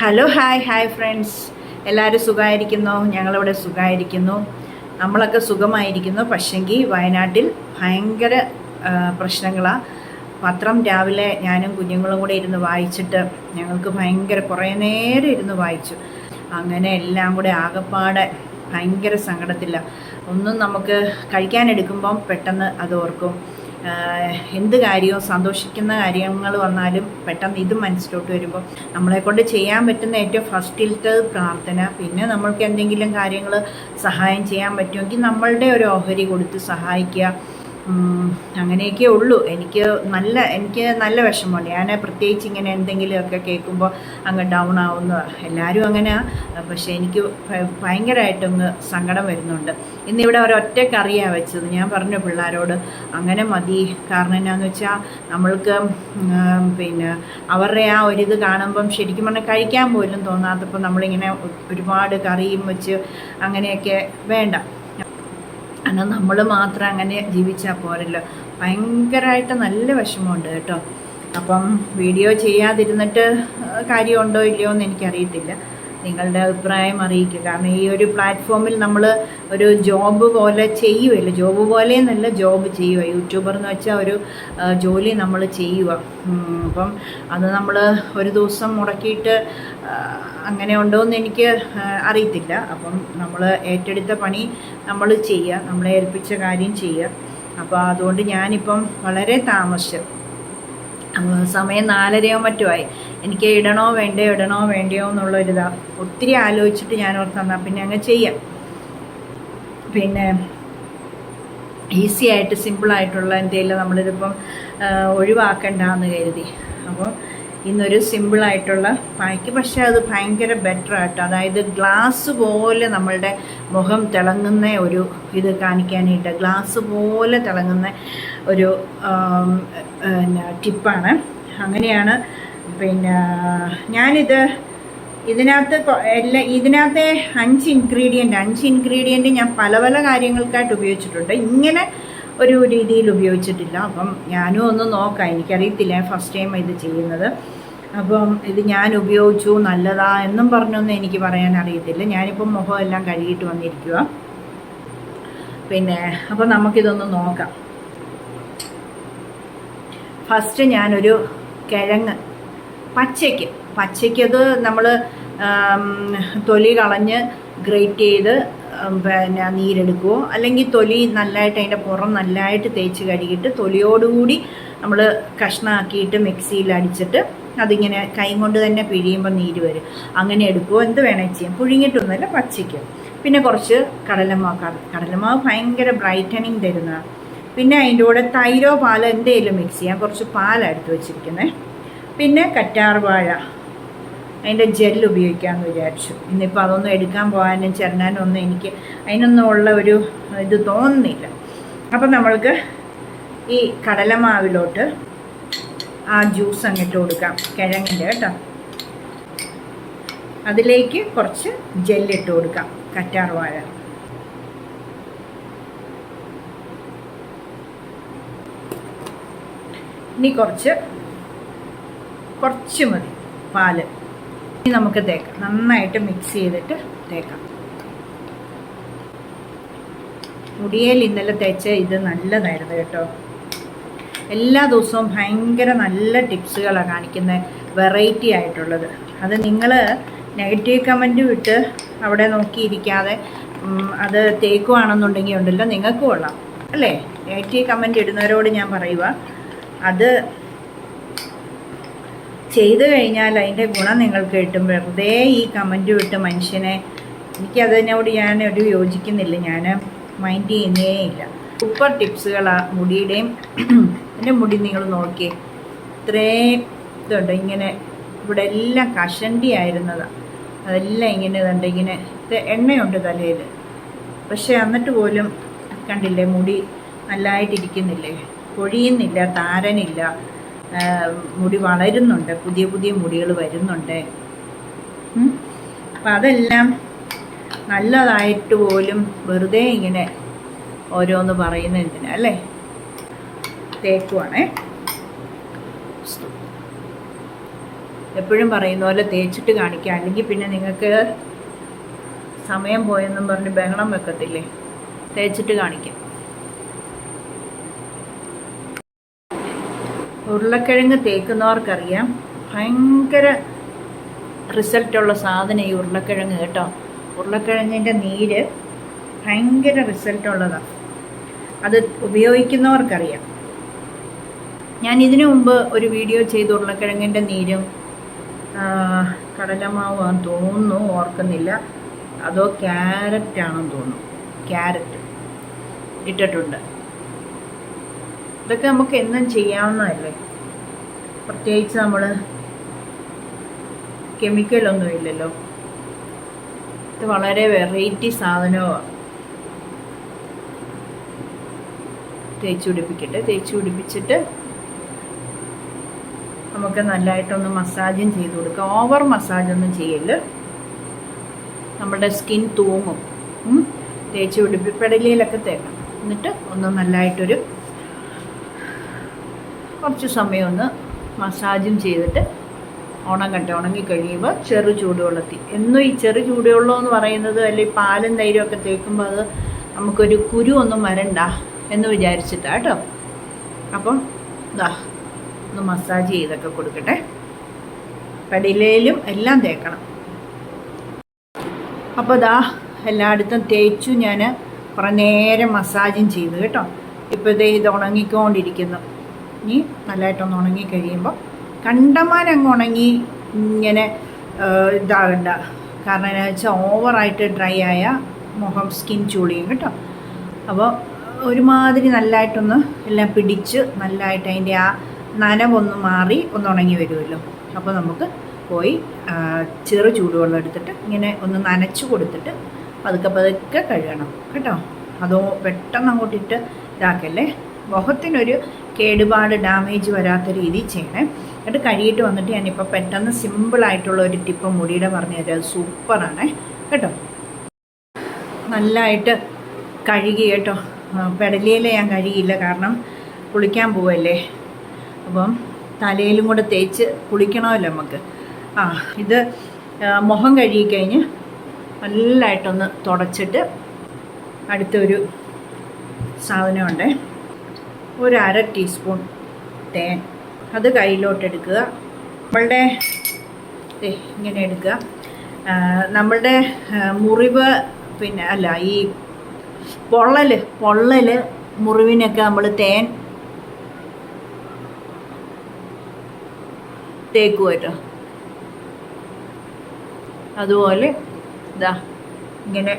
Hello hi hi friends എല്ലാവരും സുഖമായിരിക്കുന്നു? ഞങ്ങളിവിടെ സുഖമായിരിക്കുന്നു. നമ്മളൊക്കെ സുഖമായിരിക്കുന്നു. പക്ഷെങ്കിൽ വയനാട്ടിൽ ഭയങ്കര പ്രശ്നങ്ങളാണ് പത്രം രാവിലെ ഞാനും കുഞ്ഞുങ്ങളും കൂടെ ഇരുന്ന് വായിച്ചിട്ട് ഞങ്ങൾക്ക് ഭയങ്കര കുറേ നേരം ഇരുന്ന് വായിച്ചു. അങ്ങനെ എല്ലാം കൂടെ ആകപ്പാടെ ഭയങ്കര സങ്കടത്തില്ല ഒന്നും നമുക്ക് കഴിക്കാനെടുക്കുമ്പം പെട്ടെന്ന് അത് ഓർക്കും. എന്ത് കാര്യവും സന്തോഷിക്കുന്ന കാര്യങ്ങൾ വന്നാലും പെട്ടെന്ന് ഇത് മനസ്സിലോട്ട് വരുമ്പോൾ നമ്മളെ കൊണ്ട് ചെയ്യാൻ പറ്റുന്ന ഏറ്റവും ഫസ്റ്റിലത്തെ പ്രാർത്ഥന. പിന്നെ നമ്മൾക്ക് എന്തെങ്കിലും കാര്യങ്ങൾ സഹായം ചെയ്യാൻ പറ്റുമെങ്കിൽ നമ്മളുടെ ഒരു ഓഹരി കൊടുത്ത് സഹായിക്കുക. അങ്ങനെയൊക്കെ ഉള്ളൂ. എനിക്ക് നല്ല എനിക്ക് നല്ല വിഷമമുണ്ട്. ഞാൻ പ്രത്യേകിച്ച് ഇങ്ങനെ എന്തെങ്കിലുമൊക്കെ കേൾക്കുമ്പോൾ അങ്ങ് ഡൗൺ ആവുന്ന. എല്ലാവരും അങ്ങനെ പക്ഷേ എനിക്ക് ഭയങ്കരമായിട്ടൊന്ന് സങ്കടം വരുന്നുണ്ട്. ഇന്നിവിടെ ഒരൊറ്റ കറിയാണ് വെച്ചത്. ഞാൻ പറഞ്ഞു പിള്ളേരോട് അങ്ങനെ മതി. കാരണം എന്നാന്ന് വെച്ചാൽ നമ്മൾക്ക് പിന്നെ അവരുടെ ആ ഒരിത് കാണുമ്പം ശരിക്കും പറഞ്ഞാൽ കഴിക്കാൻ പോലും തോന്നാത്തപ്പോൾ നമ്മളിങ്ങനെ ഒരുപാട് കറിയും വെച്ച് അങ്ങനെയൊക്കെ വേണ്ട. കാരണം നമ്മൾ മാത്രം അങ്ങനെ ജീവിച്ചാൽ പോരല്ലോ. ഭയങ്കരമായിട്ട് നല്ല വിഷമമുണ്ട് കേട്ടോ. അപ്പം വീഡിയോ ചെയ്യാതിരുന്നിട്ട് കാര്യമുണ്ടോ ഇല്ലയോ എന്ന് എനിക്കറിയത്തില്ല. നിങ്ങളുടെ അഭിപ്രായം അറിയിക്കുക. കാരണം ഈ ഒരു പ്ലാറ്റ്ഫോമിൽ നമ്മൾ ഒരു ജോബ് പോലെ ചെയ്യുമല്ലോ ജോബ് പോലെ എന്നല്ല ജോബ് ചെയ്യുക. യൂട്യൂബർ എന്ന് വെച്ചാൽ ഒരു ജോലി നമ്മൾ ചെയ്യുക. അപ്പം അത് നമ്മൾ ഒരു ദിവസം മുടക്കിയിട്ട് അങ്ങനെ ഉണ്ടോ എന്ന് എനിക്ക് അറിയത്തില്ല. അപ്പം നമ്മൾ ഏറ്റെടുത്ത പണി നമ്മൾ ചെയ്യുക നമ്മളെ ഏൽപ്പിച്ച കാര്യം ചെയ്യുക അപ്പോൾ അതുകൊണ്ട് ഞാനിപ്പം വളരെ താമസിച്ചു. സമയം നാലരയോ മറ്റോ ആയി. എനിക്ക് ഇടണോ വേണ്ടയോ ഇടണോ വേണ്ടയോ എന്നുള്ളൊരിതാ. ഒത്തിരി ആലോചിച്ചിട്ട് ഞാൻ ഓർത്തന്നാ പിന്നെ അങ്ങ് ചെയ്യാം. പിന്നെ ഈസി ആയിട്ട് സിമ്പിളായിട്ടുള്ള എന്തെങ്കിലും നമ്മളിതിപ്പം ഒഴിവാക്കണ്ടെന്ന് കരുതി. അപ്പോൾ ഇന്നൊരു സിമ്പിളായിട്ടുള്ള പായ്ക്ക്. പക്ഷേ അത് ഭയങ്കര ബെറ്റർ ആട്ടോ. അതായത് ഗ്ലാസ് പോലെ നമ്മളുടെ മുഖം തിളങ്ങുന്ന ഒരു ഇത് കാണിക്കാനായിട്ട് ഗ്ലാസ് പോലെ തിളങ്ങുന്ന ഒരു ടിപ്പാണ്. അങ്ങനെയാണ് പിന്നെ ഞാനിത് ഇതിനകത്ത് എല്ലാ ഇതിനകത്തെ അഞ്ച് ഇൻഗ്രീഡിയന്റ് അഞ്ച് ഇൻഗ്രീഡിയന്റ് ഞാൻ പല പല കാര്യങ്ങൾക്കായിട്ട് ഉപയോഗിച്ചിട്ടുണ്ട്. ഇങ്ങനെ ഒരു രീതിയിൽ ഉപയോഗിച്ചിട്ടില്ല. അപ്പം ഞാനും ഒന്ന് നോക്കാം. എനിക്കറിയത്തില്ല. ഫസ്റ്റ് ടൈം ഇത് ചെയ്യുന്നത്. അപ്പം ഇത് ഞാൻ ഉപയോഗിച്ചു നല്ലതാ എന്നും പറഞ്ഞൊന്നും എനിക്ക് പറയാൻ അറിയത്തില്ല. ഞാനിപ്പം മുഖം എല്ലാം കഴുകിയിട്ട് വന്നിരിക്കുക പിന്നെ അപ്പം നമുക്കിതൊന്ന് നോക്കാം. ഫസ്റ്റ് ഞാനൊരു കിഴങ്ങ് പച്ചയ്ക്ക്. പച്ചയ്ക്കത് നമ്മൾ തൊലി കളഞ്ഞ് ഗ്രേറ്റ് ചെയ്ത് പിന്നെ നീരെടുക്കുവോ? അല്ലെങ്കിൽ തൊലി നല്ലതായിട്ട് അതിന്റെ പുറം നല്ലതായിട്ട് തേച്ച് കഴുകിയിട്ട് തൊലിയോടുകൂടി നമ്മൾ കഷ്ണമാക്കിയിട്ട് മിക്സിയിൽ അടിച്ചിട്ട് അതിങ്ങനെ കൈ കൊണ്ട് തന്നെ പിഴിയുമ്പോൾ നീര് വരും. അങ്ങനെ എടുക്കുമോ എന്ത് വേണമെങ്കിൽ ചെയ്യാം. പുഴുങ്ങിയിട്ടൊന്നുമല്ല പച്ചയ്ക്ക്. പിന്നെ കുറച്ച് കടലമാവ് കടലമാവ് ഭയങ്കര ബ്രൈറ്റനിങ് തരുന്നതാണ് പിന്നെ അതിന്റെ കൂടെ തൈരോ പാലോ എന്തെങ്കിലും മിക്സ് ചെയ്യാം. കുറച്ച് പാലെടുത്ത് വെച്ചിരിക്കുന്നത് പിന്നെ കറ്റാർവാഴ അതിന്റെ ജെൽ ഉപയോഗിക്കാമെന്ന് വിചാരിച്ചു. ഇന്നിപ്പോൾ അതൊന്നും എടുക്കാൻ പോകാനും ചെറുനാനും ഒന്നും എനിക്ക് അതിനൊന്നും ഉള്ള ഒരു ഇത് തോന്നുന്നില്ല. അപ്പം നമ്മൾക്ക് ഈ കടലമാവിലോട്ട് ആ ജ്യൂസ് അങ്ങിട്ട് കൊടുക്കാം കിഴങ്ങിന്റെ കേട്ടോ. അതിലേക്ക് കുറച്ച് ജെല്ലിട്ട് കൊടുക്കാം കറ്റാർ വാഴ. ഇനി കുറച്ച് കുറച്ച് മതി പാൽ. ഇനി നമുക്ക് തേക്കാം നന്നായിട്ട് മിക്സ് ചെയ്തിട്ട് തേക്കാം. മുടിയേൽ ഇന്നലെ തേച്ച ഇത് നല്ലതായിരുന്നു കേട്ടോ. എല്ലാ ദിവസവും ഭയങ്കര നല്ല ടിപ്സുകളാണ് കാണിക്കുന്നത് വെറൈറ്റി ആയിട്ടുള്ളത്. അത് നിങ്ങൾ നെഗറ്റീവ് കമന്റ് വിട്ട് അവിടെ നോക്കിയിരിക്കാതെ അത് തേക്കുവാണെന്നുണ്ടെങ്കിൽ ഉണ്ടല്ലോ നിങ്ങൾക്ക് കൊള്ളാം. അല്ലേ? നെഗറ്റീവ് കമന്റ് ഇടുന്നവരോട് ഞാൻ പറയുക അത് ചെയ്തു കഴിഞ്ഞാൽ അതിന്റെ ഗുണം നിങ്ങൾക്ക് കിട്ടും. വെറുതെ ഈ കമന്റ് വിട്ട് മനുഷ്യനെ എനിക്കതിനോട് ഞാൻ ഒരു യോജിക്കുന്നില്ല ഞാൻ മൈൻഡ് ചെയ്യുന്നേ ഇല്ല. സൂപ്പർ ടിപ്സുകളാണ് മുടിയുടെയും എന്റെ മുടി നിങ്ങൾ നോക്കിയേ ഇത്രേ ഇതുണ്ട്. ഇങ്ങനെ ഇവിടെ എല്ലാം കഷണ്ടി ആയിരുന്നതാണ് അതെല്ലാം ഇങ്ങനെ ഇതുണ്ട്. ഇങ്ങനെ എണ്ണയുണ്ട് തലയിൽ. പക്ഷേ എന്നിട്ട് പോലും കണ്ടില്ലേ മുടി നല്ലതായിട്ടിരിക്കുന്നില്ലേ പൊഴിയുന്നില്ല താരനില്ല. മുടി വളരുന്നുണ്ട്. പുതിയ പുതിയ മുടികൾ വരുന്നുണ്ട്. അപ്പം അതെല്ലാം നല്ലതായിട്ട് പോലും വെറുതെ ഇങ്ങനെ ഓരോന്ന് പറയുന്നതിന് അല്ലേ? തേക്കുവാണേ. എപ്പോഴും പറയുന്ന പോലെ തേച്ചിട്ട് കാണിക്കുക അല്ലെങ്കിൽ പിന്നെ നിങ്ങൾക്ക് സമയം പോയെന്നും പറഞ്ഞ് ബഹളം വെക്കത്തില്ലേ? തേച്ചിട്ട് കാണിക്കാം. ഉരുളക്കിഴങ്ങ് തേക്കുന്നവർക്കറിയാം. ഭയങ്കര റിസൾട്ടുള്ള സാധനം ഈ ഉരുളക്കിഴങ്ങ് കേട്ടോ. ഉരുളക്കിഴങ്ങിന്റെ നീര് ഭയങ്കര റിസൾട്ടുള്ളതാണ്. അത് ഉപയോഗിക്കുന്നവർക്കറിയാം. ഞാൻ ഇതിനു മുമ്പ് ഒരു വീഡിയോ ചെയ്ത് ഉരുളക്കിഴങ്ങിന്റെ നീരും കടലമാവാന്ന് തോന്നുന്നു ഓർക്കുന്നില്ല. അതോ ക്യാരറ്റ് ആണെന്ന് തോന്നുന്നു. ക്യാരറ്റ് ഇട്ടിട്ടുണ്ട്. ഇതൊക്കെ നമുക്ക് എന്നും ചെയ്യാവുന്നതല്ലേ? പ്രത്യേകിച്ച് നമ്മൾ കെമിക്കലൊന്നും ഇല്ലല്ലോ. ഇത് വളരെ വെറൈറ്റി സാധനമാണ്. തേച്ച് പിടിപ്പിക്കട്ടെ. തേച്ച് പിടിപ്പിച്ചിട്ട് നമുക്ക് നല്ലതായിട്ടൊന്ന് മസാജും ചെയ്ത് കൊടുക്കുക. ഓവർ മസാജൊന്നും ചെയ്യൽ നമ്മുടെ സ്കിൻ തൂങ്ങും. തേച്ച് പിടിപ്പി പെടലിയിലൊക്കെ തേക്കണം. എന്നിട്ട് ഒന്ന് നല്ലതായിട്ടൊരു കുറച്ച് സമയം ഒന്ന് മസാജും ചെയ്തിട്ട് ഉണങ്ങട്ടെ. ഉണങ്ങി കഴിയുമ്പോൾ ചെറു ചൂടുവെള്ളത്തിൽ എന്നും ഈ ചെറു ചൂടുവെള്ളം എന്ന് പറയുന്നത് അല്ലെങ്കിൽ പാലും തൈരും ഒക്കെ തേക്കുമ്പോൾ അത് നമുക്കൊരു കുരു ഒന്നും വരണ്ട എന്ന് വിചാരിച്ചിട്ടാ കേട്ടോ. അപ്പം ഇതാ ഒന്ന് മസാജ് ചെയ്തൊക്കെ കൊടുക്കട്ടെ. പടിലയിലും എല്ലാം തേക്കണം. അപ്പോൾ ഇതാ എല്ലായിടത്തും തേച്ചു ഞാൻ കുറേ നേരം മസാജും ചെയ്തു കേട്ടോ. ഇപ്പോൾ ഇതേ ഇത് ഉണങ്ങിക്കൊണ്ടിരിക്കുന്നു. ഇനി നല്ലതായിട്ടൊന്ന് ഉണങ്ങി കഴിയുമ്പോൾ അങ്ങ് ഉണങ്ങി ഇങ്ങനെ ഇതാകണ്ട. കാരണം എന്നാ വെച്ചാൽ ഓവറായിട്ട് ഡ്രൈ ആയ മുഖം സ്കിൻ ചൂളിയും കേട്ടോ. അപ്പോൾ ഒരുമാതിരി നല്ലതായിട്ടൊന്ന് എല്ലാം പിടിച്ച് നല്ലതായിട്ട് അതിന്റെ ആ നനവൊന്ന് മാറി ഒന്ന് ഉണങ്ങി വരുമല്ലോ. അപ്പോൾ നമുക്ക് പോയി ചെറു ചൂടുവെള്ളം എടുത്തിട്ട് ഇങ്ങനെ ഒന്ന് നനച്ചു കൊടുത്തിട്ട് പതുക്കെ പതുക്കെ കഴുകണം. കേട്ടോ? അതോ പെട്ടെന്ന് അങ്ങോട്ടിട്ട് ഇതാക്കല്ലേ? മുഖത്തിനൊരു കേടുപാട് ഡാമേജ് വരാത്ത രീതിയിൽ ചെയ്യണേ. എന്നിട്ട് കഴുകിയിട്ട് വന്നിട്ട് ഞാനിപ്പോൾ പെട്ടെന്ന് സിമ്പിളായിട്ടുള്ള ഒരു ടിപ്പ് മുടിയുടെ പറഞ്ഞു തരാം. സൂപ്പറാണ് കേട്ടോ? നല്ലതായിട്ട് കഴുകി കേട്ടോ. പെടലിയിലെ ഞാൻ കഴുകിയില്ല. കാരണം കുളിക്കാൻ പോവല്ലേ? അപ്പം തലയിലും കൂടെ തേച്ച് കുളിക്കണമല്ലോ നമുക്ക്. ആ ഇത് മുഖം കഴുകി കഴിഞ്ഞ് നല്ലതായിട്ടൊന്ന് തുടച്ചിട്ട് അടുത്തൊരു സാധനമുണ്ട്. ഒരു അര ടീസ്പൂൺ തേൻ. അത് കയ്യിലോട്ട് എടുക്കുക നമ്മളുടെ ഇങ്ങനെ എടുക്കുക. നമ്മളുടെ മുറിവ് പിന്നെ അല്ല ഈ പൊള്ളൽ പൊള്ളൽ മുറിവിനൊക്കെ നമ്മൾ തേൻ തേക്കുമല്ലോ അതുപോലെ ഇതാ ഇങ്ങനെ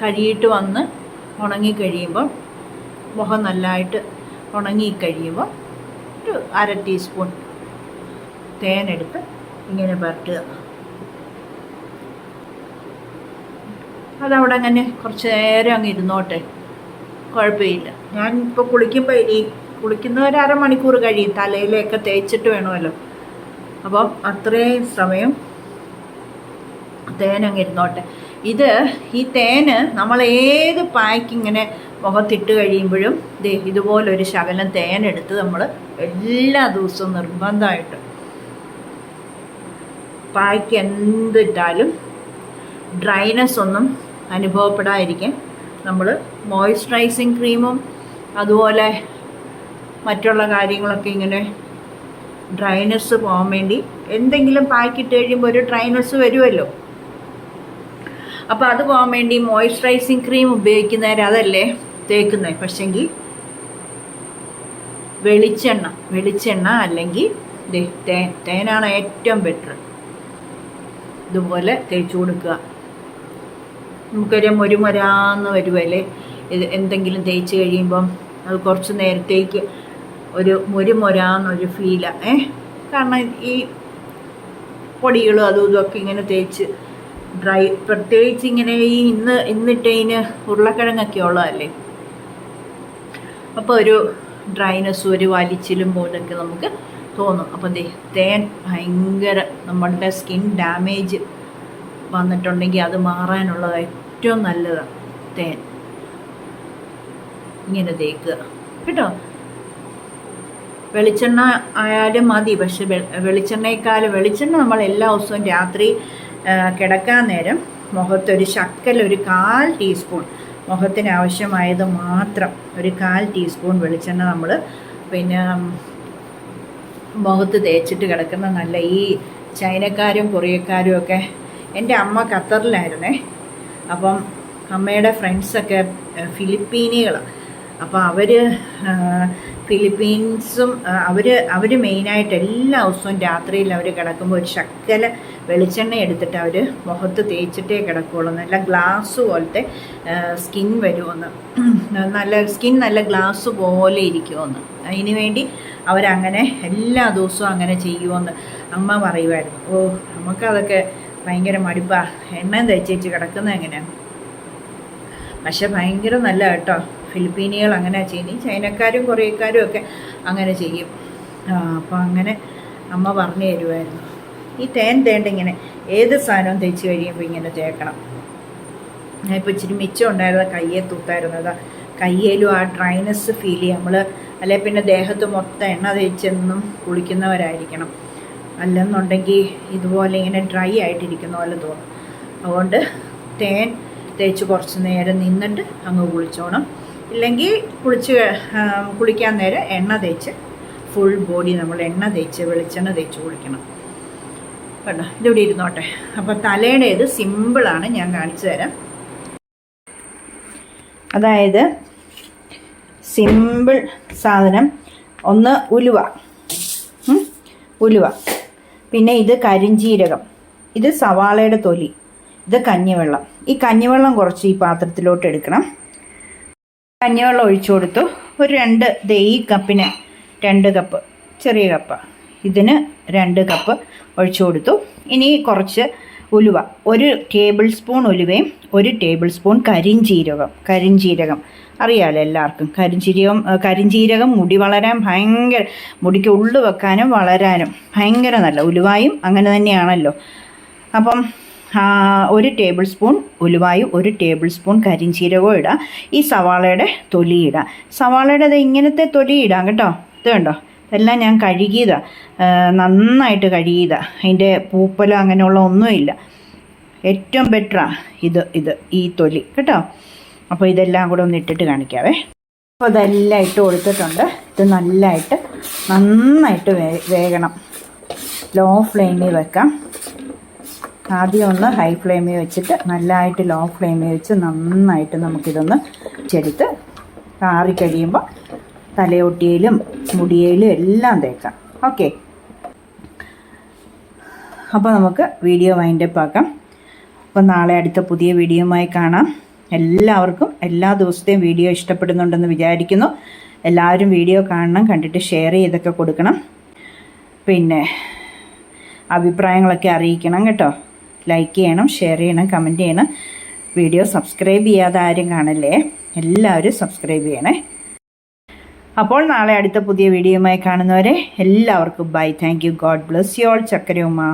കഴുകിയിട്ട് വന്ന് ഉണങ്ങി കഴിയുമ്പോൾ മുഖം നല്ലതായിട്ട് ഉണങ്ങി കഴിയുമ്പോൾ ഒരു അര ടീസ്പൂൺ തേനെടുത്ത് ഇങ്ങനെ പരട്ടുക അതവിടെ അങ്ങനെ കുറച്ച് നേരം അങ്ങ് ഇരുന്നോട്ടെ. കുഴപ്പമില്ല. ഞാൻ ഇപ്പോൾ കുളിക്കുമ്പോൾ ഈ കുളിക്കുന്ന ഒരു അരമണിക്കൂർ കഴിയും. തലയിലൊക്കെ തേച്ചിട്ട് വേണമല്ലോ. അപ്പം അത്രയും സമയം തേൻ തേനങ്ങ് ഇരുന്നോട്ടെ. ഇത് ഈ തേന് നമ്മൾ ഏത് പായ്ക്ക് ഇങ്ങനെ മുഖത്തിട്ട് കഴിയുമ്പോഴും ദേ ഇതുപോലൊരു ശകലം തേനെടുത്ത് നമ്മൾ എല്ലാ ദിവസവും നിർബന്ധമായിട്ട് പായ്ക്ക് എന്തിട്ടാലും ഡ്രൈനെസ് ഒന്നും അനുഭവപ്പെടാതിരിക്കാൻ നമ്മൾ മോയ്സ്ചറൈസിങ് ക്രീമും അതുപോലെ മറ്റുള്ള കാര്യങ്ങളൊക്കെ ഇങ്ങനെ ഡ്രൈനസ് പോകാൻ വേണ്ടി എന്തെങ്കിലും പാക്കിട്ട് കഴിയുമ്പോൾ ഒരു ഡ്രൈനസ് വരുമല്ലോ അപ്പോൾ അത് പോകാൻ വേണ്ടി മോയ്സ്ചറൈസിങ് ക്രീം ഉപയോഗിക്കുന്നവർ അതല്ലേ തേക്കുന്നത് പക്ഷെങ്കിൽ വെളിച്ചെണ്ണ വെളിച്ചെണ്ണ അല്ലെങ്കിൽ തേൻ തേനാണ് ഏറ്റവും ബെറ്റർ ഇതുപോലെ തേച്ചു കൊടുക്കുക. നമുക്കൊരു മരാന്ന് വരുമല്ലേ ഇത് എന്തെങ്കിലും തേച്ച് കഴിയുമ്പം അത് കുറച്ച് നേരത്തേക്ക് ഒരു മുരുമൊരാന്നൊരു ഫീലാണ് ഏ? കാരണം ഈ പൊടികളും അതും ഇതൊക്കെ ഇങ്ങനെ തേച്ച് ഡ്രൈ പ്രത്യേകിച്ച് ഇങ്ങനെ ഈ ഇന്ന് ഇന്നിട്ടതിന് ഉരുളക്കിഴങ്ങൊക്കെ ഉള്ളതല്ലേ? അപ്പോൾ ഒരു ഡ്രൈനസ് ഒരു വലിച്ചിലും പോലൊക്കെ നമുക്ക് തോന്നും. അപ്പം ദേ തേൻ ഭയങ്കര നമ്മളുടെ സ്കിൻ ഡാമേജ് വന്നിട്ടുണ്ടെങ്കിൽ അത് മാറാനുള്ള ഏറ്റവും നല്ലതാണ് തേൻ. ഇങ്ങനെ തേക്കുക. കേട്ടോ? വെളിച്ചെണ്ണ ആയാലും മതി. പക്ഷെ വെളിച്ചെണ്ണയെക്കാൾ വെളിച്ചെണ്ണ നമ്മൾ എല്ലാ ദിവസവും രാത്രി കിടക്കാൻ നേരം മുഖത്തൊരു ശക്കൽ ഒരു കാൽ ടീസ്പൂൺ മുഖത്തിന് ആവശ്യമായത് മാത്രം ഒരു കാൽ ടീസ്പൂൺ വെളിച്ചെണ്ണ നമ്മൾ പിന്നെ മുഖത്ത് തേച്ചിട്ട് കിടക്കുന്ന നല്ല ഈ ചൈനക്കാരും കൊറിയക്കാരും ഒക്കെ എന്റെ അമ്മ ഖത്തറിലായിരുന്നേ. അപ്പം അമ്മയുടെ ഫ്രണ്ട്സൊക്കെ ഫിലിപ്പീനികളാണ് അപ്പോൾ അവർ ഫിലിപ്പീൻസും അവർ അവർ മെയിനായിട്ട് എല്ലാ ദിവസവും രാത്രിയിൽ അവർ കിടക്കുമ്പോൾ ഒരു ശക്കല വെളിച്ചെണ്ണ എടുത്തിട്ട് അവർ മുഖത്ത് തേച്ചിട്ടേ കിടക്കുകയുള്ളൂ നല്ല ഗ്ലാസ് പോലത്തെ സ്കിൻ വരുമെന്ന്. നല്ല സ്കിൻ നല്ല ഗ്ലാസ് പോലെ ഇരിക്കുമെന്ന്. അതിന് വേണ്ടി അവരങ്ങനെ എല്ലാ ദിവസവും അങ്ങനെ ചെയ്യുമെന്ന് അമ്മ പറയുമായിരുന്നു. ഓ നമുക്കതൊക്കെ ഭയങ്കര മടുപ്പാ. എണ്ണ തേച്ചേച്ച് കിടക്കുന്നത് എങ്ങനെയാണ് പക്ഷെ ഭയങ്കര നല്ല കേട്ടോ. ഫിലിപ്പീനികൾ അങ്ങനെ ചെയ്യും ചൈനക്കാരും കൊറിയക്കാരും ഒക്കെ അങ്ങനെ ചെയ്യും. അപ്പോൾ അങ്ങനെ അമ്മ പറഞ്ഞു തരുമായിരുന്നു ഈ തേൻ തേണ്ട ഇങ്ങനെ ഏത് സാധനവും തേച്ച് കഴിയുമ്പോൾ ഇങ്ങനെ തേക്കണം. ഞാൻ ഇപ്പോൾ ഇച്ചിരി മിച്ചം ഉണ്ടായിരുന്ന കയ്യെ തൂത്തായിരുന്നത് കയ്യേലും ആ ഡ്രൈനസ് ഫീൽ ചെയ്യും. നമ്മൾ അല്ലെ പിന്നെ ദേഹത്ത് മൊത്തം എണ്ണ തേച്ചെന്നും കുളിക്കുന്നവരായിരിക്കണം. അല്ലെന്നുണ്ടെങ്കിൽ ഇതുപോലെ ഇങ്ങനെ ഡ്രൈ ആയിട്ടിരിക്കുന്ന പോലെ തോന്നും. അതുകൊണ്ട് തേൻ തേച്ച് കുറച്ച് നേരം നിന്നിട്ട് അങ്ങ് കുളിച്ചോണം. ഇല്ലെങ്കിൽ കുളിച്ച് കുളിക്കാൻ നേരം എണ്ണ തേച്ച് ഫുൾ ബോഡി നമ്മൾ എണ്ണ തേച്ച് വെളിച്ചെണ്ണ തേച്ച് കുളിക്കണം. കേട്ടോ ഇതിവിടെ ഇരുന്നോട്ടെ. അപ്പോൾ ഇത് സിമ്പിളാണ് ഞാൻ കാണിച്ചു തരാം. അതായത് സിമ്പിൾ സാധനം. ഒന്ന് ഉലുവ. ഉലുവ. പിന്നെ ഇത് കരിഞ്ജീരകം ഇത് സവാളയുടെ തൊലി. ഇത് കഞ്ഞിവെള്ളം. ഈ കഞ്ഞിവെള്ളം കുറച്ച് ഈ പാത്രത്തിലോട്ട് എടുക്കണം. കഞ്ഞിവെള്ളം ഒഴിച്ചു കൊടുത്തു. ഒരു രണ്ട് ഈ കപ്പിന് രണ്ട് കപ്പ് ചെറിയ കപ്പ്. ഇതിന് രണ്ട് കപ്പ് ഒഴിച്ചു കൊടുത്തു. ഇനി കുറച്ച് ഉലുവ ഒരു ടേബിൾ സ്പൂൺ ഉലുവയും ഒരു ടേബിൾ സ്പൂൺ കരിഞ്ചീരകം കരിഞ്ചീരകം. അറിയാമല്ലോ എല്ലാവർക്കും കരിഞ്ചീരകം കരിഞ്ചീരകം മുടി വളരാൻ ഭയങ്കര മുടിക്ക് ഉള്ളു വെക്കാനും വളരാനും ഭയങ്കര നല്ല ഉലുവായും അങ്ങനെ തന്നെയാണല്ലോ. അപ്പം ഒരു ടേബിൾ സ്പൂൺ ഉലുവായും ഒരു ടേബിൾ സ്പൂൺ കരിഞ്ചീരകവും ഇടാം. ഈ സവാളയുടെ തൊലി ഇടാം സവാളയുടെ അത് ഇങ്ങനത്തെ തൊലി ഇടാം കേട്ടോ. ഇത് കണ്ടോ? ഇതെല്ലാം ഞാൻ കഴുകിയതാണ് നന്നായിട്ട് കഴുകിയതാണ് അതിന്റെ പൂപ്പലോ അങ്ങനെയുള്ള ഒന്നുമില്ല. ഏറ്റവും ബെറ്ററാണ് ഇത് ഇത് ഈ തൊലി. കേട്ടോ? അപ്പോൾ ഇതെല്ലാം കൂടെ ഒന്ന് ഇട്ടിട്ട് കാണിക്കാവേ. അപ്പോൾ ഇതെല്ലാം ഇട്ട് കൊടുത്തിട്ടുണ്ട്. ഇത് നല്ലതായിട്ട് നന്നായിട്ട് വേ വേകണം. ലോ ഫ്ലെയിമിൽ വെക്കാം. ആദ്യം ഒന്ന് ഹൈ ഫ്ലെയിമിൽ വെച്ചിട്ട് നല്ലതായിട്ട് ലോ ഫ്ലെയിമിൽ വെച്ച് നന്നായിട്ട് നമുക്കിതൊന്ന് ചെടുത്ത് ആറിക്കഴിയുമ്പോൾ തലയൊട്ടിയിലും മുടിയിലും എല്ലാം തേക്കാം. ഓക്കെ അപ്പോൾ നമുക്ക് വീഡിയോ വൈൻഡപ്പ് ആക്കാം. അപ്പോൾ നാളെ അടുത്ത പുതിയ വീഡിയോയുമായി കാണാം. എല്ലാവർക്കും എല്ലാ ദിവസത്തെയും വീഡിയോ ഇഷ്ടപ്പെടുന്നുണ്ടെന്ന് വിചാരിക്കുന്നു. എല്ലാവരും വീഡിയോ കാണണം കണ്ടിട്ട് ഷെയർ ചെയ്തൊക്കെ കൊടുക്കണം. പിന്നെ അഭിപ്രായങ്ങളൊക്കെ അറിയിക്കണം കേട്ടോ. ലൈക്ക് ചെയ്യണം ഷെയർ ചെയ്യണം കമന്റ് ചെയ്യണം. വീഡിയോ സബ്സ്ക്രൈബ് ചെയ്യാതെ ആരും കാണല്ലേ? എല്ലാവരും സബ്സ്ക്രൈബ് ചെയ്യണേ. അപ്പോൾ നാളെ അടുത്ത പുതിയ വീഡിയോയുമായി കാണുന്നവരെ എല്ലാവർക്കും bye thank you God bless you all ചക്കരയുമ്മ